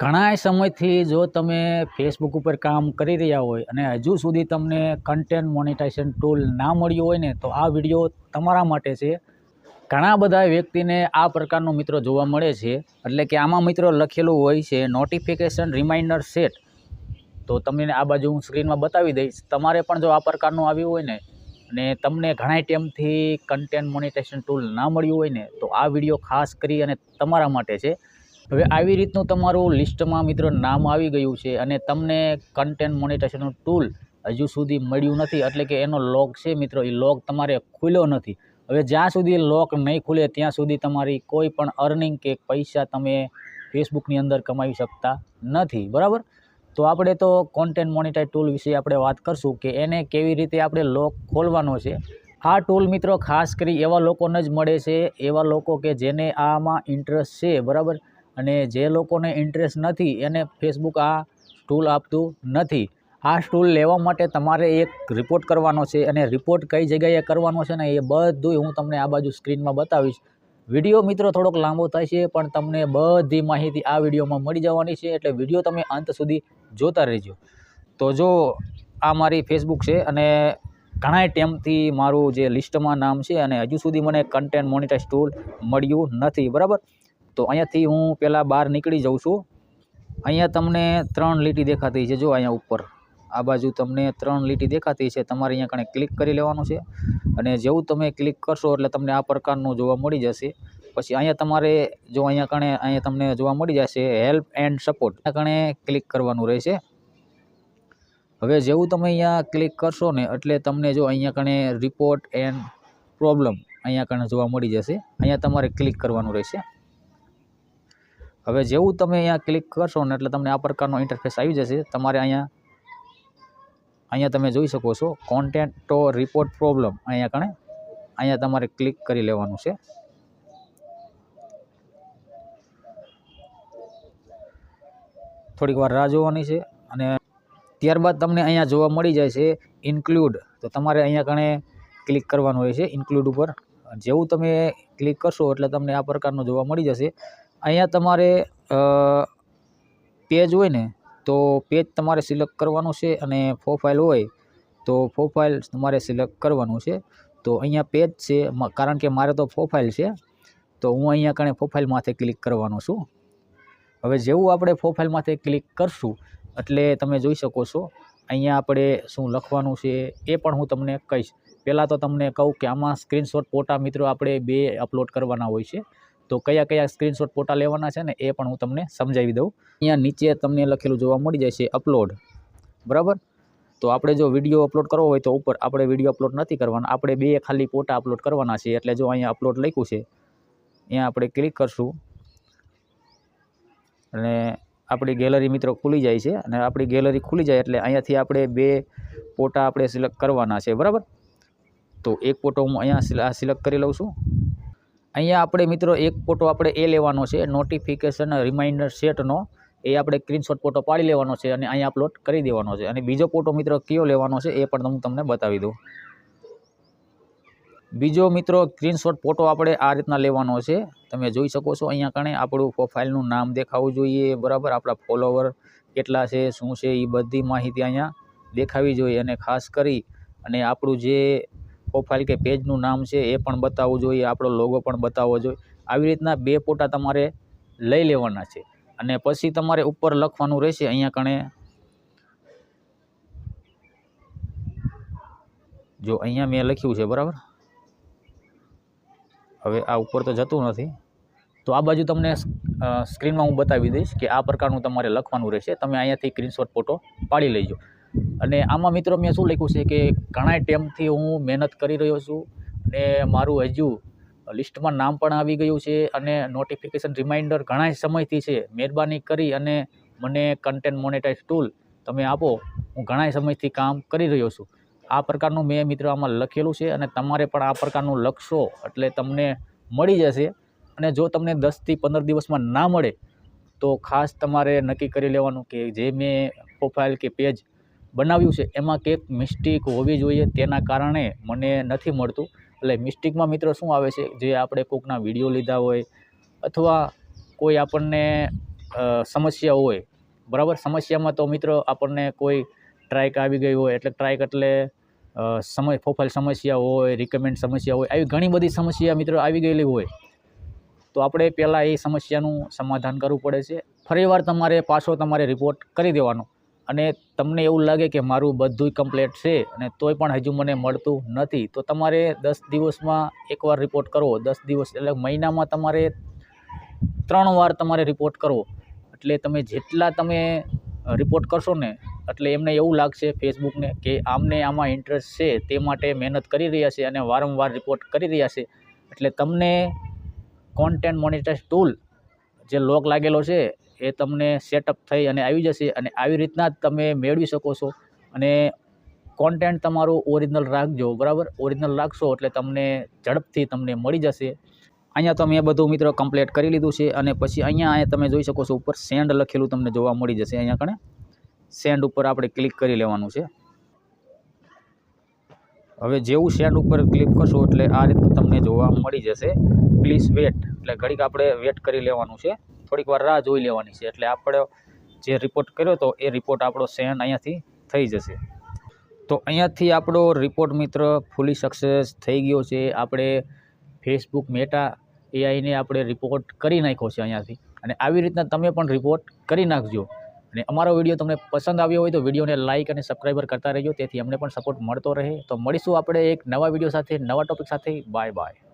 ઘણા સમયથી જો તમે ફેસબુક ઉપર કામ કરી રહ્યા હોય અને હજુ સુધી તમને કન્ટેન્ટ મોનિટાઇઝેશન ટૂલ ના મળ્યું હોય ને, તો આ વીડિયો તમારા માટે છે. ઘણા બધા વ્યક્તિને આ પ્રકારનો મિત્રો જોવા મળે છે. એટલે કે આમાં મિત્રો લખેલું હોય છે નોટિફિકેશન રિમાઇન્ડર સેટ તો તમને આ બાજુ હું સ્ક્રીનમાં બતાવી દઈશ. તમારે પણ જો આ પ્રકારનું આવ્યું હોય ને, અને તમને ઘણા ટાઈમથી કન્ટેન્ટ મોનિટાઇઝેશન ટૂલ ના મળ્યું હોય ને, તો આ વીડિયો ખાસ કરી અને તમારા માટે છે. હવે આવી રીતનું તમારું લિસ્ટમાં મિત્રો નામ આવી ગયું છે અને તમને કન્ટેન્ટ મોનેટાઇઝેશનનું ટૂલ હજુ સુધી મળ્યું નથી, એટલે કે એનો લોક છે મિત્રો, એ લોક તમારે ખુલ્યો નથી. હવે જ્યાં સુધી લોક નહીં ખુલે, ત્યાં સુધી તમારી કોઈ પણ અર્નિંગ કે પૈસા તમે ફેસબુકની અંદર કમાવી શકતા નથી, બરાબર? તો આપણે તો કોન્ટેન્ટ મોનિટાઇઝ ટૂલ વિશે આપણે વાત કરશું કે એને કેવી રીતે આપણે લોક ખોલવાનો છે. આ ટૂલ મિત્રો ખાસ કરી એવા લોકોને જ મળે છે, એવા લોકો કે જેને આમાં ઇન્ટરેસ્ટ છે, બરાબર? અને જે લોકોને ઇન્ટરેસ્ટ નથી, એને ફેસબુક આ ટૂલ આપતું નથી. આ ટૂલ લેવા માટે તમારે એક રિપોર્ટ કરવાનો છે અને રિપોર્ટ કઈ જગ્યાએ કરવાનો છે ને એ બધું હું તમને આ બાજુ સ્ક્રીનમાં બતાવીશ. વીડિયો મિત્રો થોડોક લાંબો થાય છે, પણ તમને બધી માહિતી આ વિડીયોમાં મળી જવાની છે, એટલે વીડિયો તમે અંત સુધી જોતા રહેજો. તો જો આ મારી ફેસબુક છે અને ઘણા ટાઈમથી મારું જે લિસ્ટમાં નામ છે અને હજુ સુધી મને કન્ટેન્ટ મોનિટાઇઝ ટૂલ મળ્યું નથી, બરાબર? તો અહીંયાથી હું પહેલાં બહાર નીકળી જાઉં છું. અહીંયા તમને ત્રણ લીટી દેખાતી છે. જો અહીંયા ઉપર. આ બાજુ તમને ત્રણ લીટી દેખાતી છે. તમારે અહીંયા કણે ક્લિક કરી લેવાનું છે. અને જેવું તમે ક્લિક કરશો એટલે તમને આ પ્રકારનું જોવા મળી જશે. પછી અહીંયા તમારે જો અહીંયા કણે અહીંયા તમને જોવા મળી જશે હેલ્પ એન્ડ સપોર્ટ. કણે ક્લિક કરવાનું રહેશે. હવે જેવું તમે અહીંયા ક્લિક કરશો ને એટલે તમને જો અહીંયા કણે રિપોર્ટ એન્ડ પ્રોબ્લેમ અહીંયા કણે જોવા મળી જશે. અહીંયા તમારે ક્લિક કરવાનું રહેશે. હવે જેવું તમે અહીંયા ક્લિક કરશો ને એટલે તમને આ પ્રકારનો ઇન્ટરફેસ આવી જશે. તમારે અહીંયા અહીંયા તમે જોઈ શકો છો કોન્ટેન્ટ ટો રિપોર્ટ પ્રોબ્લેમ અહીંયા કણે, અહીંયા તમારે ક્લિક કરી લેવાનું છે. થોડીક વાર રાહ જોવાની છે અને ત્યારબાદ તમને અહીંયા જોવા મળી જાય છે ઇન્ક્લુડ તો તમારે અહીંયા કણે ક્લિક કરવાનું હોય છે ઇન્ક્લુડ ઉપર. જેવું તમે ક્લિક કરશો એટલે તમને આ પ્રકારનું જોવા મળી જશે. અહીંયા તમારે પેજ હોય ને, તો પેજ તમારે સિલેક્ટ કરવાનું છે અને પ્રોફાઇલ હોય, તો પ્રોફાઇલ તમારે સિલેક્ટ કરવાનું છે. તો અહીંયા પેજ છે કારણ કે મારે તો પ્રોફાઇલ છે, તો હું અહીંયા કણે પ્રોફાઇલ માથે ક્લિક કરવાનો છું. હવે જેવું આપણે પ્રોફાઇલ માથે ક્લિક કરશું, એટલે તમે જોઈ શકો છો, અહીંયા આપણે શું લખવાનું છે એ પણ હું તમને કહીશ. પહેલાં તો તમને કહું કે આમાં સ્ક્રીનશોટ ફોટા મિત્રો આપણે બે અપલોડ કરવાના હોય છે. તો કયા કયા સ્ક્રીનશોટ ફોટા લેવાના છે ને એ પણ હું તમને સમજાવી દઉં. અહીંયા નીચે તમને લખેલું જોવા મળી જાય છે અપલોડ બરાબર? તો આપણે જો વીડિયો અપલોડ કરવો હોય તો ઉપર આપણે વીડિયો અપલોડ નથી કરવાના. આપણે બે ખાલી ફોટા અપલોડ કરવાના છે એટલે જો અહીંયા અપલોડ લખ્યું છે, અહીંયા આપણે ક્લિક કરશું. અને આપણી ગેલેરી મિત્રો ખુલી જાય છે અને આપણી ગેલેરી ખુલી જાય એટલે અહીંયાથી આપણે બે ફોટા આપણે સિલેક્ટ કરવાના છે. બરાબર? તો એક ફોટો હું અહીંયા સિલેક્ટ કરી લઉં છું. અહીંયા આપણે મિત્રો એક ફોટો આપણે એ લેવાનો છે નોટિફિકેશન રિમાઇન્ડર સેટનો એ આપણે સ્ક્રીનશોટ ફોટો પાડી લેવાનો છે અને અહીંયા અપલોડ કરી દેવાનો છે. અને બીજો ફોટો મિત્રો કયો લેવાનો છે એ પણ હું તમને બતાવી દઉં. બીજો મિત્રો સ્ક્રીનશોટ ફોટો આપણે આ રીતના લેવાનો છે. તમે જોઈ શકો છો અહીંયા કણે આપણું પ્રોફાઇલનું નામ દેખાવું જોઈએ, બરાબર? આપણા ફોલોવર કેટલા છે, શું છે એ બધી માહિતી અહીંયા દેખાવી જોઈએ. અને ખાસ કરી અને આપણું જે પ્રોફાઇલ કે પેજનું નામ છે, એ પણ બતાવવું જોઈએ, આપણો લોગો પણ બતાવવો જોઈએ. આવી રીતના બે ફોટા તમારે લઈ લેવાના છે. અને પછી તમારે ઉપર લખવાનું રહેશે, અહીંયા કણે જો અહીંયા મેં લખ્યું છે, બરાબર? હવે આ ઉપર તો જતું નથી. તો આ બાજુ તમને સ્ક્રીનમાં હું બતાવી દઈશ કે આ પ્રકારનું તમારે લખવાનું રહેશે. તમે અહીંયાથી સ્ક્રીનશોટ ફોટો પાડી લેજો. અને આમાં મિત્રો મેં શું લખ્યું છે કે ઘણા ટાઈમથી હું મહેનત કરી રહ્યો છું અને મારું હજુ લિસ્ટમાં નામ પણ આવી ગયું છે અને નોટિફિકેશન રિમાઇન્ડર ઘણા સમયથી છે. મહેરબાની કરી અને મને કન્ટેન્ટ મોનેટાઇઝ ટૂલ તમે આપો. હું ઘણા સમયથી કામ કરી રહ્યો છું. આ પ્રકારનું મેં મિત્રો આમાં લખેલું છે અને તમારે પણ આ પ્રકારનું લખશો એટલે તમને મળી જશે. અને જો તમને દસથી પંદર દિવસમાં ના મળે તો ખાસ તમારે નક્કી કરી લેવાનું કે જે મેં પ્રોફાઇલ કે પેજ બનાવ્યું છે. એમાં કંઈક મિસ્ટેક હોવી જોઈએ તેના કારણે મને નથી મળતું. એટલે મિસ્ટેકમાં મિત્રો શું આવે છે? જે આપણે કોઈકના વીડિયો લીધા હોય અથવા કોઈ આપણને સમસ્યા હોય. બરાબર? સમસ્યામાં તો મિત્રો આપણને કોઈ ટ્રાઇક આવી ગઈ હોય એટલે ટ્રાઇક એટલે સમય પ્રોફાઇલ સમસ્યા હોય રિકમેન્ડ સમસ્યા હોય, આવી ઘણી બધી સમસ્યા મિત્રો આવી ગયેલી હોય. તો આપણે પહેલાં એ સમસ્યાનું સમાધાન કરવું પડે છે. ફરીવાર તમારે પાછો તમારે રિપોર્ટ કરી દેવાનો. અને તમને એવું લાગે કે મારું બધુંય કમ્પ્લેટ છે અને તોય પણ હજુ મને મળતું નથી, તો તમારે દસ દિવસમાં એકવાર રિપોર્ટ કરવો. દસ દિવસ એટલે મહિનામાં તમારે ત્રણ વાર તમારે રિપોર્ટ કરવો. એટલે તમે જેટલા તમે રિપોર્ટ કરશો ને, એટલે એમને એવું લાગશે ફેસબુકને કે આમને આમાં ઇન્ટરેસ્ટ છે, તે માટે મહેનત કરી રહ્યા છે અને વારંવાર રિપોર્ટ કરી રહ્યા છે. એટલે તમને કોન્ટેન્ટ મોનિટાઇઝ ટૂલ જે લોક લાગેલો છે એ તમને સેટઅપ થઈ અને આવી જશે અને આવી રીતના જ તમે મેળવી શકો છો. અને કોન્ટેન્ટ તમારું ઓરિજિનલ રાખજો, બરાબર? ઓરિજિનલ રાખશો એટલે તમને ઝડપથી તમને મળી જશે. અહીંયા તો મેં બધું મિત્રો કમ્પ્લીટ કરી લીધું છે અને પછી અહીંયા અહીંયા તમે જોઈ શકો છો ઉપર સેન્ડ લખેલું તમને જોવા મળી જશે અહીંયા કણે. સેન્ડ ઉપર આપણે ક્લિક કરી લેવાનું છે. હવે જેવું સેન્ડ ઉપર ક્લિક કરશો એટલે આ રીતનું તમને જોવા મળી જશે. પ્લીઝ વેટ એટલે ઘડીક આપણે વેટ કરી લેવાનું છે. થોડીક વાર રાહ જોઈ લેવાની છે. એટલે આપણે જે રિપોર્ટ કર્યો તો એ રિપોર્ટ આપણો સેન્ડ અહીંયાથી થઈ જશે. તો અહીંયાથી આપણો રિપોર્ટ મિત્ર ફૂલી સક્સેસ થઈ ગયો છે. આપણે ફેસબુક મેટા એઆઈને આપણે રિપોર્ટ કરી નાખ્યો છે અહીંયાથી. અને આવી રીતના તમે પણ રિપોર્ટ કરી નાખજો. અને અમારો વીડિયો તમને પસંદ આવ્યો હોય તો વિડીયોને લાઇક અને સબસ્ક્રાઈબર કરતા રહેજો. તેથી અમને પણ સપોર્ટ મળતો રહે. તો મળીશું આપણે એક નવા વીડિયો સાથે, નવા ટોપિક સાથે. Bye bye